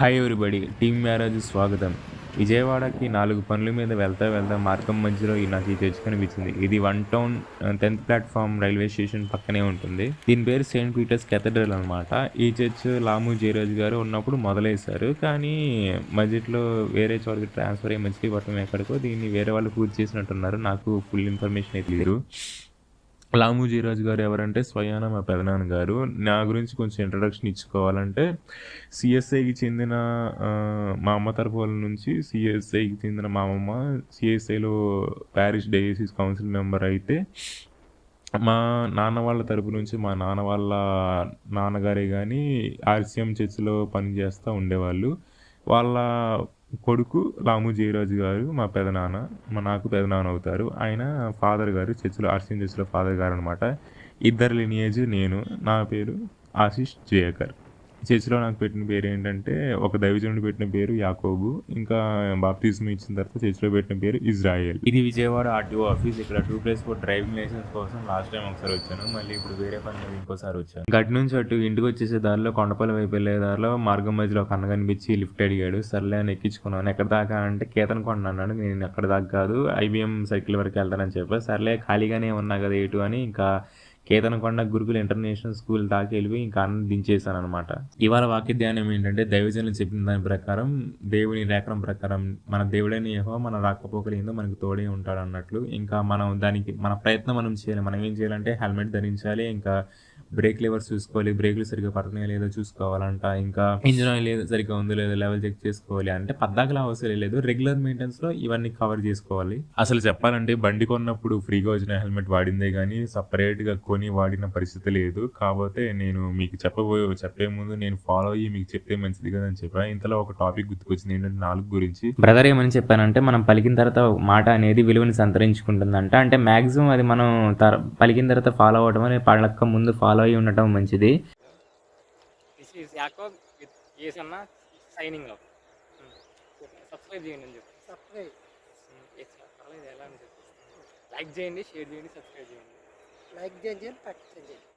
Hi everybody team marriage స్వాగతం. విజయవాడకి నాలుగు పనుల మీద వెళ్తా వెళ్తా మార్గం మధ్యలో ఈ నాకు ఈ చర్చ్ కనిపించింది. ఇది one town tenth platform railway station పక్కనే ఉంటుంది. దీని పేరు సెయింట్ పీటర్స్ కెథడ్రల్ అనమాట ఈ చర్చ్ లాము జయరాజ్ గారు ఉన్నప్పుడు మొదలేశారు కానీ మధ్యలో వేరే చోటకి ట్రాన్స్ఫర్ అయ్యి మచిలీపట్నం ఎక్కడికో దీన్ని వేరే వాళ్ళు పూర్తి చేసినట్టున్నారు. నాకు ఫుల్ ఇన్ఫర్మేషన్ అయితే లేదు. లాము జీరాజు గారు ఎవరంటే స్వయాన మా పెదనాన్న గారు. నా గురించి కొంచెం ఇంట్రడక్షన్ ఇచ్చుకోవాలంటే సిఎస్ఐకి చెందిన మా అమ్మ తరపు వాళ్ళ నుంచి సిఎస్ఐకి చెందిన మా అమ్మమ్మ సిఎస్ఐలో ప్యారిస్ డయాసిస్ కౌన్సిల్ మెంబర్ అయితే మా నాన్న వాళ్ళ తరపు నుంచి మా నాన్న వాళ్ళ నాన్నగారే కానీ ఆర్సిఎం చర్చిలో పనిచేస్తూ ఉండేవాళ్ళు. వాళ్ళ కొడుకు లాము జయరాజు గారు మా పెదనాన్న మా నాకు పెదనాన్న అవుతారు. ఆయన ఫాదర్ గారు చర్చిలో ఆర్సిఎం చర్చిలో ఫాదర్ గారు అనమాట ఇద్దరు లినియేజ్ నేను నా పేరు ఆశిష్ జయకర్. చర్చిలో నాకు పెట్టిన పేరు ఏంటంటే ఒక దైవజనుడు పెట్టిన పేరు యాకోబు ఇంకా బాప్తిజం ఇచ్చిన తర్వాత చర్చిలో పెట్టిన పేరు ఇజ్రాయెల్. ఇది విజయవాడ ఆర్టీఓ ఆఫీస్. ఇక్కడ to place for driving licence కోసం లాస్ట్ టైం ఒకసారి వచ్చాను. మళ్ళీ ఇప్పుడు వేరే పని మీద ఇంకోసారి వచ్చాను. గట్టి నుంచి అటు ఇంటికి వచ్చేసే దారిలో కొండపల్లి వైపు వెళ్ళే దారిలో మార్గం మధ్యలో ఒక అన్న కనిపించి లిఫ్ట్ అడిగాడు. సర్లే అని ఎక్కించుకున్నాను. ఎక్కడ దాకా? అంటే కేతన్ కొండ అన్నాడు. నేను ఎక్కడ దాకా కాదు ఐబిఎం సైకిల్ వరకు వెళ్తానని చెప్పి సర్లే ఖాళీగానే ఉన్నా కదా ఏటు? అని ఇంకా కేతనకొండ గురుకుల ఇంటర్నేషనల్ స్కూల్ దాకా వెళ్ళి ఇంకా అన్నం దించేశాను అనమాట ఇవాళ వాక్య ధ్యానం ఏంటంటే దైవజనులు చెప్పిన దాని ప్రకారం దేవుని రేఖనం ప్రకారం మన దేవుడైన యెహోవా మన రాకపోకలు ఏందో మనకు తోడే ఉంటాడు అన్నట్లు ఇంకా మనం దానికి మన ప్రయత్నం మనం చేయాలి. మనం ఏం చేయాలంటే హెల్మెట్ ధరించాలి. ఇంకా బ్రేక్ లెవర్స్ చూసుకోవాలి? బ్రేక్లు సరిగ్గా పడుతున్నాయో లేదో చూసుకోవాలంట. ఇంకా ఇంజిన్ ఆయిల్ ఏదో సరిగ్గా ఉందో లేదో లెవెల్ చెక్ చేసుకోవాలి. అంటే పద్దాకలా అవసరం లేదు. రెగ్యులర్ మెయింటెనెన్స్లో ఇవన్నీ కవర్ చేసుకోవాలి. అసలు చెప్పాలంటే బండి కొన్నప్పుడు ఫ్రీగా వచ్చిన హెల్మెట్ వాడిందే కానీ సపరేట్గా కొని వాడిన పరిస్థితి లేదు. కాకపోతే నేను మీకు చెప్పబోయే చెప్పే ముందు నేను ఫాలో అయ్యి మీకు చెప్తే మంచిది కదా అని చెప్పా. ఇంతలో ఒక టాపిక్ గుర్తుకొచ్చింది ఏంటంటే నాలుగు గురించి. బ్రదర్ ఏమని చెప్పానంటే మనం పలికిన తర్వాత మాట అనేది విలువని సంతరించుకుంటుందంట. అంటే మాక్సిమం అది మనం పలికిన తర్వాత ఫాలో అవ్వడం అని పడక ముందు ఫాలో అయ్యి ఉండటం మంచిది. సైనింగ్ సబ్స్క్రైబ్ చేయండి అని చెప్పి. సబ్స్క్రైబ్ పర్లేదు ఎలా అని చెప్పి. లైక్ చేయండి షేర్ చేయండి సబ్స్క్రైబ్ చేయండి. లైక్ చేయండి పట్టు చేయండి.